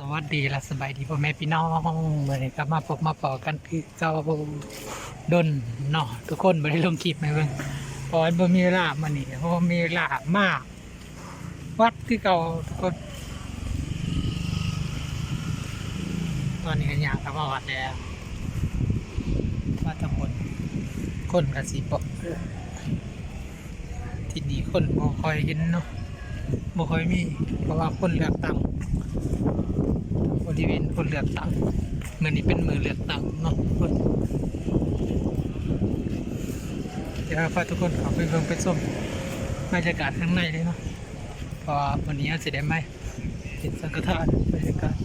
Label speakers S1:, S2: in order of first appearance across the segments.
S1: สวัสดีและสบายดีพ่อแม่พี่น้องเมื่อนี้ก็มาพบมาปอกันคือเจ้าดนเนาะทุกคนไม่ได้ลงคลิปไหมเพิ่งพรบ่มีเวลามานี่เพราะว่มีเวลามาก วัดคือเก่าทุกคน ตอนนี้ก็อยากกลับวัดแล้วว่าทั้งหมดคนกับสีปกที่นี่คนบ่คอยเห็นเนาะบ่คอยมีเพราะว่าคนเลือกตั้ง บริเวณคนเลือกตั้งเมื่อนี้เป็นมือเลือกตั้งเนาะคนเดี๋ยวพาทุกคนข้าไปเพิ่งไปส้มบรรยากาศข้างในเลยเนาะพอวันนี้สิได้ไหมเห็นสังฆทานบรรยากาศ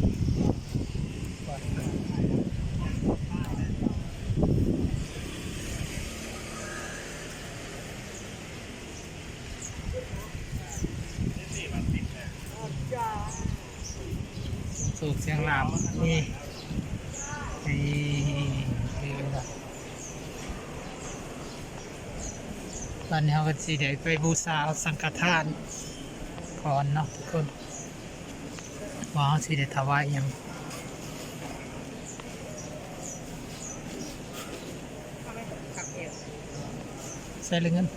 S1: สูบเสียงลามนี่นี่นี่เลยนะ ตอนนี้เราก็สิได้ไปบูชาสังฆทานก่อนเนาะทุกคนว่าเราสิได้ถวายยังใส่เลยเงิน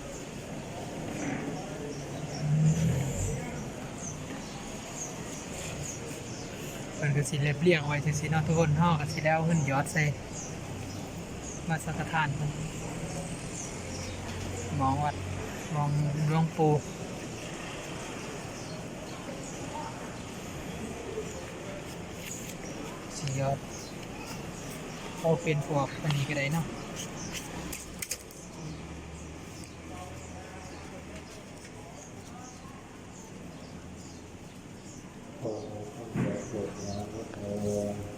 S1: มันก็ สิเรียบเรียงไว้จังซี่เนาะทุกคนเฮาก็สิแล้วขึ้นยอดใส่มาสังฆทานเพิ่นมองวัดมองหลวงปู่สิยอดเอาเป็นพวกอันนี้ก็ได้เนาะ
S2: โอ้พระพุทธโม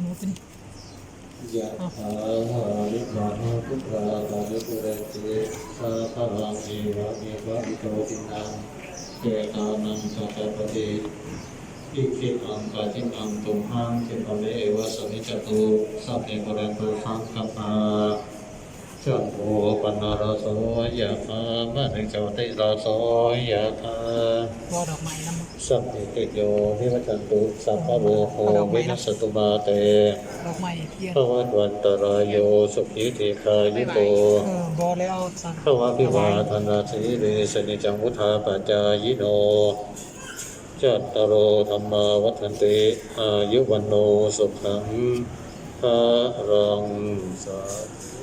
S1: หมูเป็น
S2: ยะถาหาลิมานาพุทธาตาลิปุ เรติสาภารังเอวะเอวะอิโตตินังเจตานังสัจปฏิอิคิอังกาจิปังตุมหังเทปะเมเอวะสมิจตุสัพเพปะเรนตุสังคัปปา จัมโมปนารโสยะธามะนิจติราโสยะธา
S1: วอดอกไม้น้ำ
S2: สัพเพติโยวิวัจันตุสัพพะโมโหวินัสสตุมาเต
S1: ดอกไม้เทียน
S2: ภวัตวันตรายโยสุขีเทคายุโต
S1: เออบอแล้วเอาสัง
S2: ภวะพิวาธนาสีเรสนิจังวุธาปัจจายโนจัตตารโอธรรมาวัฒนติอายุวันโนสุขังภารังสาธุ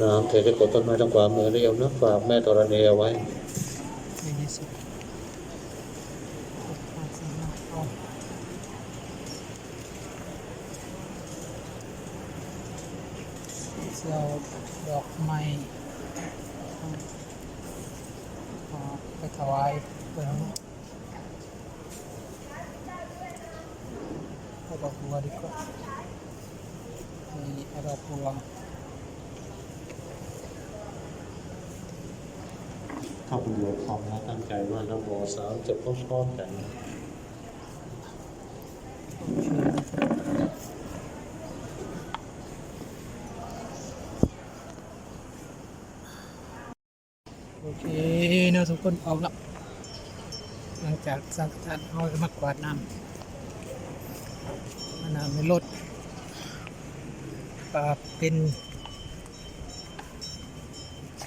S2: น้ำเทจะกดต้นไม้ทางขวามือเรียวนะฝากแม่ธรณีเอาไว้
S1: ดเอาเสียวดอกไม้ไปถวายเปิดเอาดอกบัวดีกว่านี่เอาดอกบัว
S2: เข้าไปอยู่คอมแล้วตั้งใจว่านโมสามจะพร้อมๆกัน
S1: โอเคนะทุกคนออกแล้วหลังจากสังฆทานเอามากวาดน้ำน้ำในรถปาเป็น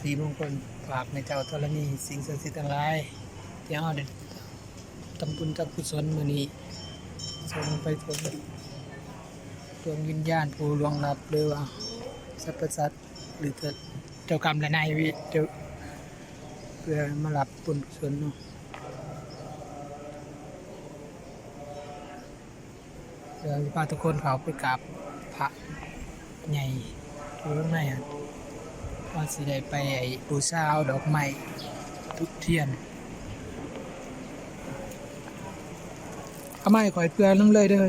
S1: สีมงคลฝากในเจ้าธรณี สิ่งศักดิ์สิทธิ์ทั้งหลายที่เอาเด็ดทำบุญทำกุศลมือนี้ส่งไปถึงดวงวิญญาณผู้ล่วงลับหรือว่าสรรพสัตว์หรือเจ้ากรรมและนายวิเจ้าเพื่อมารับบุญกุศลเนาะเดี๋ยวพาทุกคนเขาไปกราบพระใหญ่ที่ข้างในอะ ว่าสิได้ไปไอ้บูชาเอาดอกไม้ทุกเทียนเอาไม้คอยเปลือนน้ำเลยเด้อ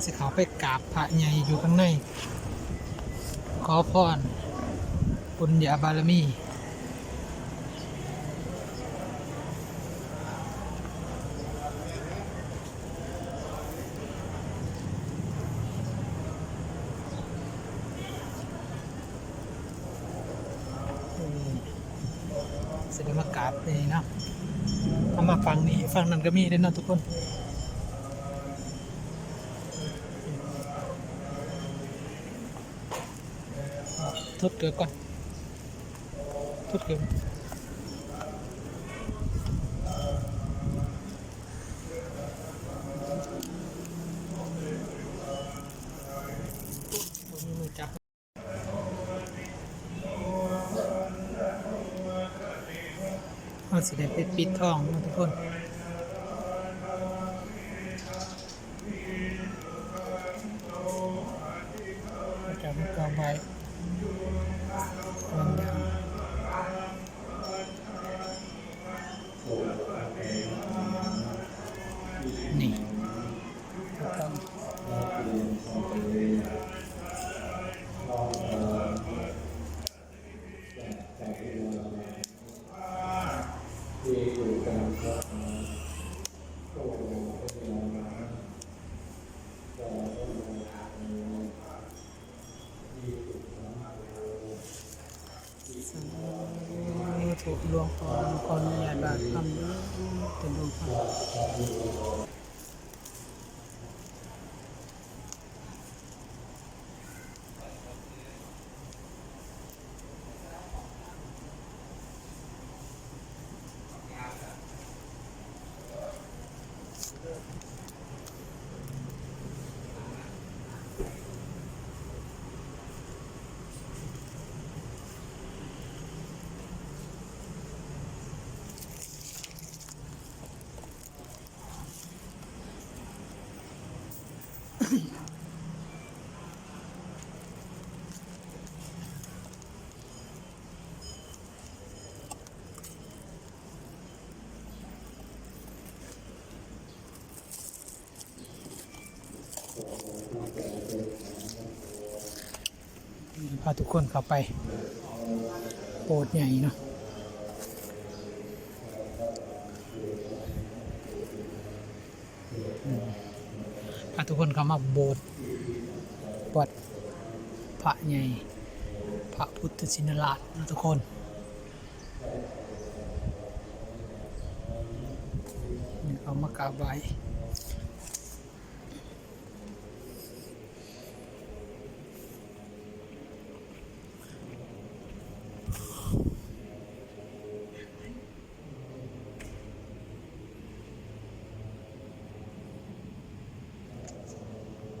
S2: นสิเขาไปกราบพระใหญ่อยู่ข้างใน ขอพรบุญญาบารมีอืมเสได็จมากราบนี่นะเอามาฟังนี่ฟังนั้นก็มีเด้นะทุกคน ทดเกลือก่อนทดเกลือมือจับเอาสิได้ไปปิดทองนะทุกคน หลวงพ่อขออนุญาตบาทคำเป็นหลวงพ่อ พาทุกคนเข้าไป โปรดใหญ่เนาะอืมพา ทุกคนเข้ามาโบสถ์วัดพระใหญ่พระพุทธชินราชนะทุกคนเขามากราบไหว้